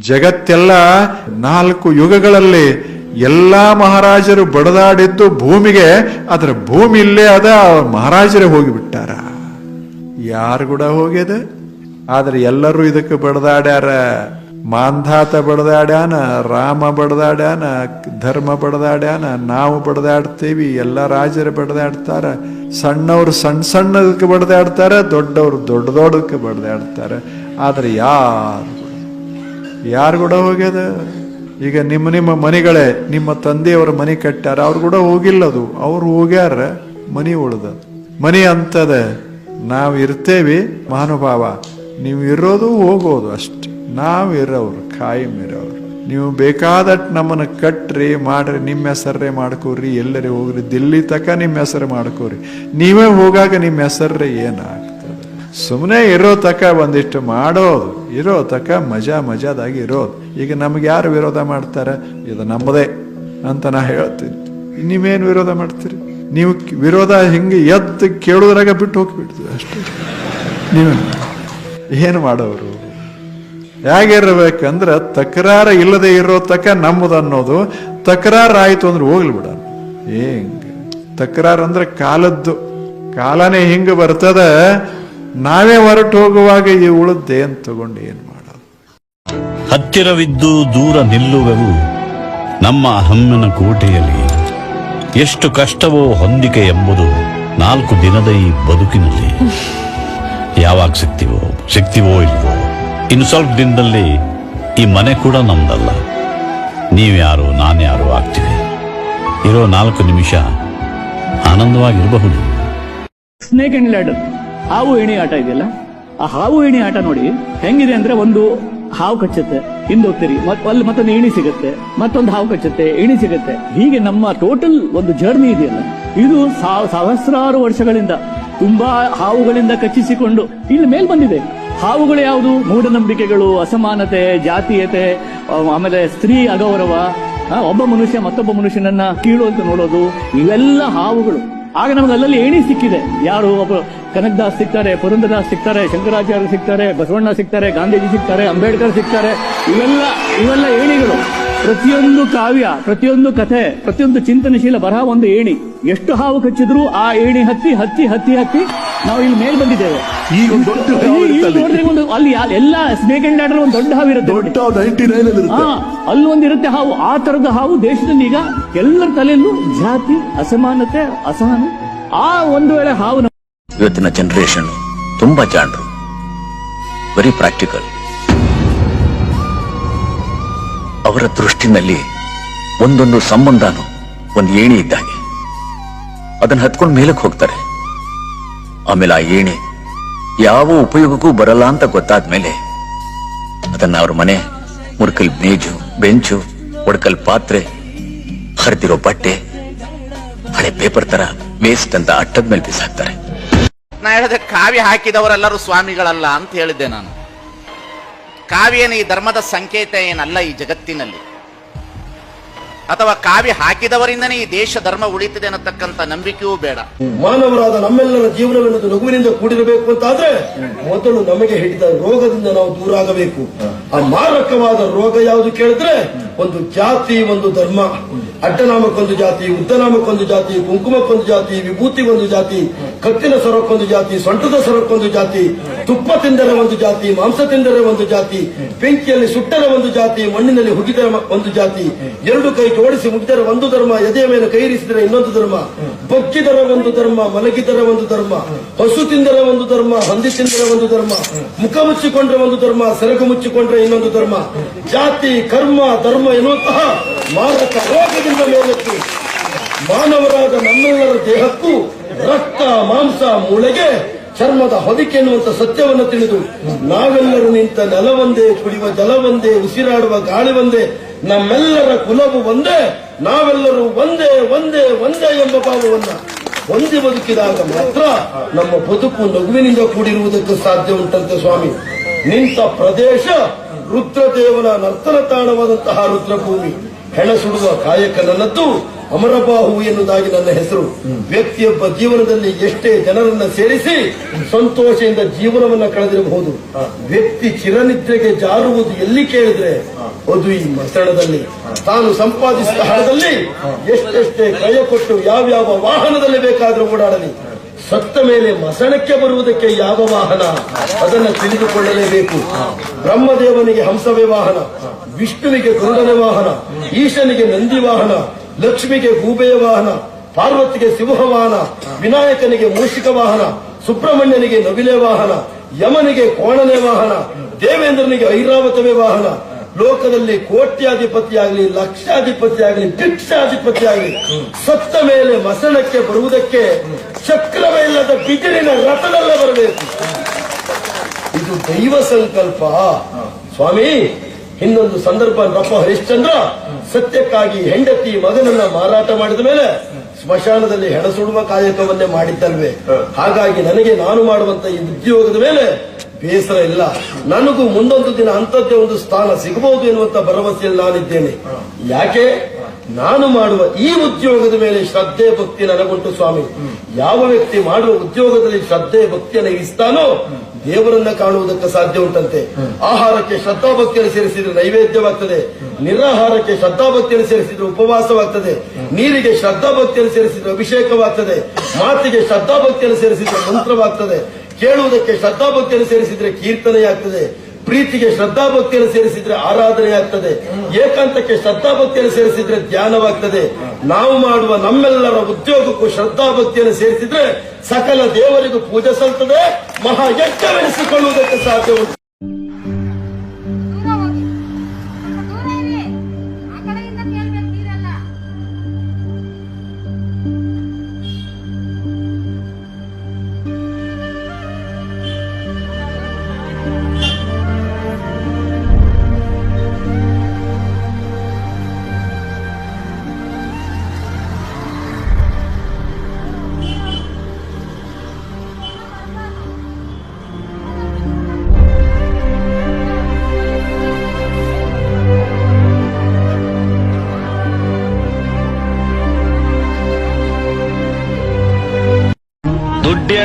ಜಗತ್ತೆಲ್ಲ ನಾಲ್ಕು ಯುಗಗಳಲ್ಲಿ ಎಲ್ಲ ಮಹಾರಾಜರು ಬಡದಾಡಿದ್ದು ಭೂಮಿಗೆ ಅದರ ಭೂಮಿ ಇಲ್ಲೇ ಅದ ಮಹಾರಾಜರೇ ಹೋಗಿಬಿಟ್ಟಾರ. ಯಾರು ಕೂಡ ಹೋಗ್ಯದ? ಆದ್ರೆ ಎಲ್ಲರೂ ಇದಕ್ಕೆ ಬಡದಾಡ್ಯಾರ. ಮಾಂಧಾತ ಬಡದಾಡ್ಯಾನ, ರಾಮ ಬಡದಾಡ್ಯಾನ, ಧರ್ಮ ಬಡದಾಡ್ಯಾನ, ನಾವು ಬಡದಾಡ್ತೀವಿ, ಎಲ್ಲ ರಾಜರು ಬಡದಾಡ್ತಾರ. ಸಣ್ಣವ್ರು ಸಣ್ಣ ಸಣ್ಣದಕ್ಕೆ ಬಡದಾಡ್ತಾರ, ದೊಡ್ಡವರು ದೊಡ್ಡ ದೊಡ್ಡಕ್ಕೆ ಬಡದಾಡ್ತಾರ. ಆದ್ರೆ ಯಾರು ಯಾರು ಕೂಡ ಹೋಗ್ಯದ? ಈಗ ನಿಮ್ಮ ನಿಮ್ಮ ಮನೆಗಳೇ, ನಿಮ್ಮ ತಂದೆಯವರ ಮನೆ ಕಟ್ಟಾರ ಅವ್ರು ಕೂಡ ಹೋಗಿಲ್ಲ ಅದು ಅವ್ರು ಹೋಗ್ಯಾರ, ಮನಿ ಉಳ್ದ. ಮನಿ ಅಂತದ, ನಾವು ಇರ್ತೇವಿ ಮಹಾನುಭಾವ. ನೀವು ಇರೋದು ಹೋಗೋದು ಅಷ್ಟೆ. ನಾವು ಇರೋರು ಕಾಯಂ ಇರೋರು ನೀವು ಬೇಕಾದಟ್ ನಮ್ಮನ್ನು ಕಟ್ಟ್ರಿ ಮಾಡ್ರಿ, ನಿಮ್ಮ ಹೆಸರೇ ಮಾಡ್ಕೋರಿ, ಎಲ್ಲರೇ ಹೋಗ್ರಿ, ದಿಲ್ಲಿ ತಕ ನಿಮ್ಮ ಹೆಸರು ಮಾಡ್ಕೋರಿ. ನೀವೇ ಹೋಗಾಗ ನಿಮ್ಮ ಹೆಸರೇ ಏನಾಗ್ತದೆ ಸುಮ್ಮನೆ ಇರೋ ತಕ ಒಂದಿಷ್ಟು ಮಾಡೋದು. ಇರೋ ತಕ ಮಜಾ ಮಜಾದಾಗಿ ಇರೋದು. ಈಗ ನಮ್ಗೆ ಯಾರು ವಿರೋಧ ಮಾಡ್ತಾರೆ? ಇದು ನಮ್ಮದೇ ಅಂತ ನಾ ಹೇಳ್ತೀನಿ. ನೀವೇನು ವಿರೋಧ ಮಾಡ್ತೀರಿ? ನೀವು ವಿರೋಧ ಹಿಂಗೆ ಎದ್ದು ಕೇಳೋದ್ರಾಗ ಬಿಟ್ಟು ಹೋಗಿಬಿಡ್ತೀವಿ ಅಷ್ಟೇ. ನೀವು ಏನು ಮಾಡೋರು? ಹೇಗಿರ್ಬೇಕಂದ್ರೆ ತಕರಾರ ಇಲ್ಲದೆ ಇರೋ ತಕ ನಮ್ಮದು ಅನ್ನೋದು. ತಕರಾರು ಆಯಿತು ಅಂದ್ರೆ ಹೋಗ್ಲಿ ಬಿಡ. ಹೆಂಗೆ ತಕರಾರು ಅಂದ್ರೆ ಕಾಲದ್ದು. ಕಾಲನೇ ಹಿಂಗೆ ಬರ್ತದ. ನಾವೇ ಹೊರಟು ಹೋಗುವಾಗ ಈ ಉಳಿದ್ದೆ ಅಂತ ತಗೊಂಡು ಏನ್ ಮಾಡೋದು? ಹತ್ತಿರವಿದ್ದು ದೂರ ನಿಲ್ಲುವೆವು ನಮ್ಮ ಹಮ್ಮಿನ ಕೋಟೆಯಲ್ಲಿ. ಎಷ್ಟು ಕಷ್ಟವೋ ಹೊಂದಿಕೆ ಎಂಬುದು ನಾಲ್ಕು ದಿನದ ಈ ಬದುಕಿನಲ್ಲಿ. ಯಾವಾಗ ಸಿಕ್ತಿವೋ ಸಿಕ್ತಿವೋ ಇಲ್ವೋ ಇನ್ನು ಸ್ವಲ್ಪ ದಿನದಲ್ಲಿ ಈ ಮನೆ ಕೂಡ ನಮ್ದಲ್ಲ. ನೀವ್ಯಾರು ನಾನ್ಯಾರು ಆಗ್ತೀವಿ. ಇರೋ ನಾಲ್ಕು ನಿಮಿಷ ಆನಂದವಾಗಿರಬಹುದು. ಸ್ನೇಕ್ ಅಂಡ್ ಲ್ಯಾಡರ್ ಹಾವು ಏಣಿ ಆಟ ಇದೆಯಲ್ಲ? ಆ ಹಾವು ಏಣಿ ಆಟ ನೋಡಿ ಹೆಂಗಿದೆ ಅಂದ್ರೆ ಒಂದು ಹಾವು ಕಚ್ಚುತ್ತೆ. ಹಿಂದೆ ಹೋಗ್ತೀರಿ. ಮತ್ ಅಲ್ಲಿ ಮತ್ತೊಂದು ಏಣಿ ಸಿಗುತ್ತೆ. ಮತ್ತೊಂದು ಹಾವು ಕಚ್ಚುತ್ತೆ. ಏಣಿ ಸಿಗುತ್ತೆ. ಹೀಗೆ ನಮ್ಮ ಟೋಟಲ್ ಒಂದು ಜರ್ನಿ ಇದೆಯಲ್ಲ. ಇದು ಸಹಸ್ರಾರು ವರ್ಷಗಳಿಂದ ತುಂಬಾ ಹಾವುಗಳಿಂದ ಕಚ್ಚಿಸಿಕೊಂಡು ಇಲ್ಲಿ ಮೇಲ್ ಬಂದಿದೆ. ಹಾವುಗಳು ಯಾವುದು? ಮೂಢನಂಬಿಕೆಗಳು, ಅಸಮಾನತೆ, ಜಾತೀಯತೆ ಆಮೇಲೆ ಸ್ತ್ರೀ ಅಗೌರವ ಒಬ್ಬ ಮನುಷ್ಯ ಮತ್ತೊಬ್ಬ ಮನುಷ್ಯನನ್ನ ಕೀಳು ಅಂತ ನೋಡೋದು, ಇವೆಲ್ಲ ಹಾವುಗಳು. ಆಗ ನಮ್ಗೆ ಅಲ್ಲಲ್ಲಿ ಏಣಿ ಸಿಕ್ಕಿದೆ. ಯಾರು ಒಬ್ಬ ಕನಕದಾಸ್ ಸಿಗ್ತಾರೆ, ಪುರಂದರದಾಸ್ ಸಿಗ್ತಾರೆ ಶಂಕರಾಚಾರ್ಯ ಸಿಗ್ತಾರೆ, ಬಸವಣ್ಣ ಸಿಗ್ತಾರೆ, ಗಾಂಧೀಜಿ ಸಿಗ್ತಾರೆ, ಅಂಬೇಡ್ಕರ್ ಸಿಗ್ತಾರೆ. ಇವೆಲ್ಲ ಇವೆಲ್ಲ ಏಣಿಗಳು. ಪ್ರತಿಯೊಂದು ಕಾವ್ಯ, ಪ್ರತಿಯೊಂದು ಕಥೆ, ಪ್ರತಿಯೊಂದು ಚಿಂತನಶೀಲ ಬರಹ ಒಂದು ಏಣಿ. ಎಷ್ಟು ಹಾವು ಕಚ್ಚಿದ್ರು ಆ ಏಣಿ ಹತ್ತಿ ಹತ್ತಿ ಹತ್ತಿ ಹತ್ತಿ ನಾವು ಇಲ್ಲಿ ಮೇಲ್ ಬಂದಿದ್ದೇವೆ. ಈಗ ಒಂದು ದೊಡ್ಡ ಹಾವು ಈ- ಈ ಅಲ್ಲಿ. ನೋಡಿದ್ರೆ ಒಂದು ಅಲ್ಲಿ ಯಾ- ಎಲ್ಲ ಸ್ನೇಕ್ ಅಂಡ್ ಲ್ಯಾಡರ್ ಒಂದು ದೊಡ್ಡ ಹಾವು ಇರುತ್ತೆ ನೋಡಿ. ದೊಡ್ಡ ನೈಂಟಿ ನೈನ್ ಅಲ್ಲಿ ಹಾ ಇರುತ್ತೆ ಅಲ್ಲೊಂದಿರುತ್ತೆ ಹಾವು. ಆ ತರದ ಹಾವು ದೇಶದಲ್ಲಿ ಈಗ ಎಲ್ಲರ ತಲೆಯಲ್ಲೂ ಜಾತಿ ಅಸಮಾನತೆ ಅಸಹನ. ಆ ಒಂದು ವೇಳೆ ಹಾವು ನಮ್ಮ ಇವತ್ತಿನ ಜನರೇಷನ್ ತುಂಬಾ ಜಾಣರು. ವೆರಿ ಪ್ರಾಕ್ಟಿಕಲ್ ಅವರ ದೃಷ್ಟಿನಲ್ಲಿ ಒಂದೊಂದು ಸಂಬಂಧನು ಒಂದು ಏಣಿ ಇದ್ದಾಗೆ. ಅದನ್ನ ಹತ್ಕೊಂಡು ಮೇಲಕ್ಕೆ ಹೋಗ್ತಾರೆ. ಆಮೇಲೆ ಆ ಏಣಿ ಯಾವ ಉಪಯೋಗಕ್ಕೂ ಬರಲ್ಲ ಅಂತ ಗೊತ್ತಾದ್ಮೇಲೆ ಅದನ್ನ ಅವ್ರ ಮನೆ, ಮುರ್ಕಲ್ ಮೇಜು, ಬೆಂಚು, ಒಡ್ಕಲ್ ಪಾತ್ರೆ, ಹರಿದಿರೋ ಬಟ್ಟೆ, ಹಳೆ ಪೇಪರ್ ತರ ವೇಸ್ಟ್ ಅಂತ ಅಟ್ಟದ ಮೇಲೆ ಬಿಸಾಕ್ತಾರೆ. ನಾ ಹೇಳಿದೆ ಕಾವ್ಯ ಹಾಕಿದವರೆಲ್ಲರೂ ಸ್ವಾಮಿಗಳಲ್ಲ ಅಂತ ಹೇಳಿದ್ದೆ ನಾನು. ಕಾವ್ಯನ ಈ ಧರ್ಮದ ಸಂಕೇತ ಏನಲ್ಲ ಈ ಜಗತ್ತಿನಲ್ಲಿ. ಅಥವಾ ಕಾವಿ ಹಾಕಿದವರಿಂದನೇ ಈ ದೇಶ ಧರ್ಮ ಉಳಿತದೆ ಅನ್ನತಕ್ಕಂತ ನಂಬಿಕೆಯೂ ಬೇಡ. ಮಾನವರಾದ ನಮ್ಮೆಲ್ಲರ ಜೀವನವೆನ್ನುವುದು ನಗುವಿನಿಂದ ಕೂಡಿರಬೇಕು ಅಂತಾದ್ರೆ ಮೊದಲು ನಮಗೆ ಹಿಡಿದ ರೋಗದಿಂದ ನಾವು ದೂರ ಆಗಬೇಕು ಆ ಮಾರಕವಾದ ರೋಗ ಯಾವುದು ಕೇಳಿದ್ರೆ ಒಂದು ಜಾತಿ, ಒಂದು ಧರ್ಮ. ಅಡ್ಡನಾಮಕ್ಕೊಂದು ಜಾತಿ, ಉದ್ದನಾಮಕ್ಕೊಂದು ಜಾತಿ, ಕುಂಕುಮಕ್ಕೊಂದು ಜಾತಿ, ವಿಭೂತಿಗೊಂದು ಜಾತಿ, ಕತ್ತಿನ ಸರಕ್ಕೊಂದು ಜಾತಿ, ಸೊಂಟದ ಸರಕ್ಕೊಂದು ಜಾತಿ, ತುಪ್ಪ ತಿಂದರೆ ಒಂದು ಜಾತಿ, ಮಾಂಸ ತಿಂದರೆ ಒಂದು ಜಾತಿ, ಬೆಂಕಿಯಲ್ಲಿ ಸುಟ್ಟರೆ ಒಂದು ಜಾತಿ, ಮಣ್ಣಿನಲ್ಲಿ ಹುಗಿದರೆ ಒಂದು ಜಾತಿ, ಎರಡು ಕೈ ಜೋಡಿಸಿ ಮುಗಿದರೆ ಒಂದು ಧರ್ಮ, ಎದೆಯ ಮೇಲೆ ಕೈರಿಸಿದರೆ ಇನ್ನೊಂದು ಧರ್ಮ ಬೊಕ್ಕಿದರೆ ಒಂದು ಧರ್ಮ, ಮಲಗಿದರೆ ಒಂದು ಧರ್ಮ, ಹಸು ತಿಂದರೆ ಒಂದು ಧರ್ಮ, ಹಂದಿ ತಿಂದರೆ ಒಂದು ಧರ್ಮ, ಮುಖ ಮುಚ್ಚಿಕೊಂಡ್ರೆ ಒಂದು ಧರ್ಮ, ಸೆರಗು ಮುಚ್ಚಿಕೊಂಡ್ರೆ ಇನ್ನೊಂದು ಧರ್ಮ, ಜಾತಿ, ಕರ್ಮ, ಧರ್ಮ ಎನ್ನುವಂತಹ ಮಾರಕ ರೋಗದಿಂದ ಮೇಲೆತ್ತು ಮಾನವರಾದ ನಮ್ಮೆಲ್ಲರ ದೇಹಕ್ಕೂ ರಕ್ತ, ಮಾಂಸ, ಮೂಳೆಗೆ ಚರ್ಮದ ಹೊದಿಕೆ ಎನ್ನುವಂತ ಸತ್ಯವನ್ನು ತಿಳಿದು ನಾವೆಲ್ಲರೂ ನಿಂತ ನೆಲವೊಂದೇ, ಕುಡಿಯುವ ಜಲವೊಂದೇ, ಉಸಿರಾಡುವ ಗಾಳಿ ಒಂದೇ ನಮ್ಮೆಲ್ಲರ ಕುಲವು ಒಂದೇ, ನಾವೆಲ್ಲರೂ ಒಂದೇ ಒಂದೇ ಒಂದೇ ಎಂಬ ಭಾವವನ್ನ ಹೊಂದಿ ಬದುಕಿದಾಗ ಮಾತ್ರ ನಮ್ಮ ಬದುಕು ನಗುವಿನಿಂದ ಕೂಡಿರುವುದಕ್ಕೆ ಸಾಧ್ಯ ಉಂಟಂತೆ ಸ್ವಾಮಿ. ನಿಂತ ಪ್ರದೇಶ ರುದ್ರದೇವನ ನರ್ತನ ತಾಣವಾದಂತಹ ರುದ್ರಭೂಮಿ ಹೆಣ ಸುಡುವ ಕಾಯಕ ನನ್ನದ್ದು ಅಮರಬಾಹು ಎನ್ನುವುದಾಗಿ ನನ್ನ ಹೆಸರು. ವ್ಯಕ್ತಿಯೊಬ್ಬ ಜೀವನದಲ್ಲಿ ಎಷ್ಟೇ ಜನರನ್ನ ಸೇರಿಸಿ ಸಂತೋಷದಿಂದ ಜೀವನವನ್ನ ಕಳೆದಿರಬಹುದು. ವ್ಯಕ್ತಿ ಚಿರನಿದ್ರೆಗೆ ಜಾರುವುದು ಎಲ್ಲಿ ಕೇಳಿದ್ರೆ ಅದು ಈ ಮಸಣದಲ್ಲಿ ತಾನು ಸಂಪಾದಿಸಿದ ಹಣದಲ್ಲಿ ಎಷ್ಟೆಷ್ಟೇ ಕೈ ಕೊಟ್ಟು ಯಾವ್ಯಾವ ವಾಹನದಲ್ಲಿ ಬೇಕಾದ್ರೂ ಓಡಾಡಲಿ. ಸತ್ತ ಮೇಲೆ ಮಸಣಕ್ಕೆ ಬರುವುದಕ್ಕೆ ಯಾವ ವಾಹನ? ಅದನ್ನು ತಿಳಿದುಕೊಳ್ಳಲೇಬೇಕು. ಬ್ರಹ್ಮದೇವನಿಗೆ ಹಂಸವೇ ವಾಹನ, ವಿಷ್ಣುವಿಗೆ ಗರುಡನ ವಾಹನ, ಈಶನಿಗೆ ನಂದಿ ವಾಹನ, ಲಕ್ಷ್ಮಿಗೆ ಗೂಬೆಯ ವಾಹನ, ಪಾರ್ವತಿಗೆ ಸಿಂಹ ವಾಹನ, ವಿನಾಯಕನಿಗೆ ಮೂಷಿಕ ವಾಹನ, ಸುಬ್ರಹ್ಮಣ್ಯನಿಗೆ ನವಿಲೆ ವಾಹನ, ಯಮನಿಗೆ ಕೋಣನೆ ವಾಹನ, ದೇವೇಂದ್ರನಿಗೆ ಐರಾವತವೇ ವಾಹನ ಲೋಕದಲ್ಲಿ ಕೋಟ್ಯಾಧಿಪತಿಯಾಗಲಿ, ಲಕ್ಷಾಧಿಪತಿಯಾಗಲಿ, ಭಿಕ್ಷಾಧಿಪತಿಯಾಗಲಿ, ಸತ್ತ ಮೇಲೆ ಮಸಣಕ್ಕೆ ಬರುವುದಕ್ಕೆ ಚಕ್ರವೇ ಇಲ್ಲದ ಬಿದಿರಿನ ರಥದಲ್ಲ ಬರಬೇಕು. ಇದು ದೈವ ಸಂಕಲ್ಪ. ಸ್ವಾಮಿ, ಇನ್ನೊಂದು ಸಂದರ್ಭ ನಮ್ಮ ಹರಿಶ್ಚಂದ್ರ ಸತ್ಯಕ್ಕಾಗಿ ಹೆಂಡತಿ ಮಗನನ್ನ ಮಾರಾಟ ಮಾಡಿದ ಮೇಲೆ ಸ್ಮಶಾನದಲ್ಲಿ ಹೆಣಸುಡುವ ಕಾರ್ಯಕ್ರಮವನ್ನೇ ಕಾಯಕವನ್ನೇ ಮಾಡಿದ್ದಲ್ವೇ ಹಾಗಾಗಿ ನನಗೆ ನಾನು ಮಾಡುವಂತ ಈ ಉದ್ಯೋಗದ ಮೇಲೆ ಬೇಸರ ಇಲ್ಲ. ನನಗೂ ಮುಂದೊಂದು ದಿನ ಅಂತದ್ದೇ ಒಂದು ಸ್ಥಾನ ಸಿಗಬಹುದು ಎನ್ನುವಂತ ಭರವಸೆಯಲ್ಲಿ ನಾನಿದ್ದೇನೆ. ಯಾಕೆ? ನಾನು ಮಾಡುವ ಈ ಉದ್ಯೋಗದ ಮೇಲೆ ಶ್ರದ್ಧೆ ಭಕ್ತಿ ನನಗುಂಟು ಸ್ವಾಮಿ. ಯಾವ ವ್ಯಕ್ತಿ ಮಾಡುವ ಉದ್ಯೋಗದಲ್ಲಿ ಶ್ರದ್ಧೆ ಭಕ್ತಿಯನ್ನು ಇರಿಸ್ತಾನೋ ದೇವರನ್ನ ಕಾಣುವುದಕ್ಕೆ ಸಾಧ್ಯ ಉಂಟಂತೆ. ಆಹಾರಕ್ಕೆ ಶ್ರದ್ಧಾಭಕ್ತಿಯನ್ನು ಸೇರಿಸಿದ್ರೆ ನೈವೇದ್ಯವಾಗ್ತದೆ. ನಿರಾಹಾರಕ್ಕೆ ಶ್ರದ್ಧಾಭಕ್ತಿಯನ್ನು ಸೇರಿಸಿದ್ರೆ ಉಪವಾಸವಾಗ್ತದೆ. ನೀರಿಗೆ ಶ್ರದ್ಧಾಭಕ್ತಿಯನ್ನು ಸೇರಿಸಿದ್ರೆ ಅಭಿಷೇಕವಾಗ್ತದೆ. ಮಾತಿಗೆ ಶ್ರದ್ಧಾಭಕ್ತಿಯನ್ನು ಸೇರಿಸಿದ್ರೆ ಮಂತ್ರವಾಗ್ತದೆ. ಕೇಳುವುದಕ್ಕೆ ಶ್ರದ್ಧಾಭಕ್ತಿಯನ್ನು ಸೇರಿಸಿದ್ರೆ ಕೀರ್ತನೆಯಾಗ್ತದೆ. ಪ್ರೀತಿಗೆ ಶ್ರದ್ಧಾಭಕ್ತಿಯನ್ನು ಸೇರಿಸಿದ್ರೆ ಆರಾಧನೆ ಆಗ್ತದೆ ಏಕಾಂತಕ್ಕೆ ಶ್ರದ್ಧಾಭಕ್ತಿಯನ್ನು ಸೇರಿಸಿದ್ರೆ ಧ್ಯಾನವಾಗ್ತದೆ. ನಾವು ಮಾಡುವ ನಮ್ಮೆಲ್ಲರ ಉದ್ಯೋಗಕ್ಕೂ ಶ್ರದ್ಧಾಭಕ್ತಿಯನ್ನು ಸೇರಿಸಿದ್ರೆ ಸಕಲ ದೇವರಿಗೂ ಪೂಜೆ ಸಲ್ತದೆ ಮಹಾಯಜ್ಞವೆನಿಸಿಕೊಳ್ಳುವುದಕ್ಕೆ ಸಾಧ್ಯ ಉಂಟು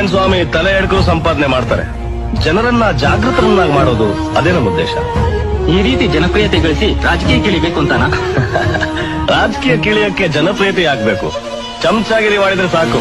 ಸ್ವಾಮಿ ತಲೆ ಎಡ್ಕರು ಸಂಪಾದನೆ ಮಾಡ್ತಾರೆ. ಜನರನ್ನ ಜಾಗೃತರನ್ನಾಗಿ ಮಾಡೋದು ಅದೇ ನಮ್ಮ ಉದ್ದೇಶ. ಈ ರೀತಿ ಜನಪ್ರಿಯತೆ ಗಳಿಸಿ ರಾಜಕೀಯ ಕೇಳಿಬೇಕು ಅಂತಾನ? ರಾಜಕೀಯ ಕೇಳಿಯಕ್ಕೆ ಜನಪ್ರಿಯತೆ ಆಗ್ಬೇಕು ಚಮಚಾಗಿರಿ ಮಾಡಿದ್ರೆ ಸಾಕು.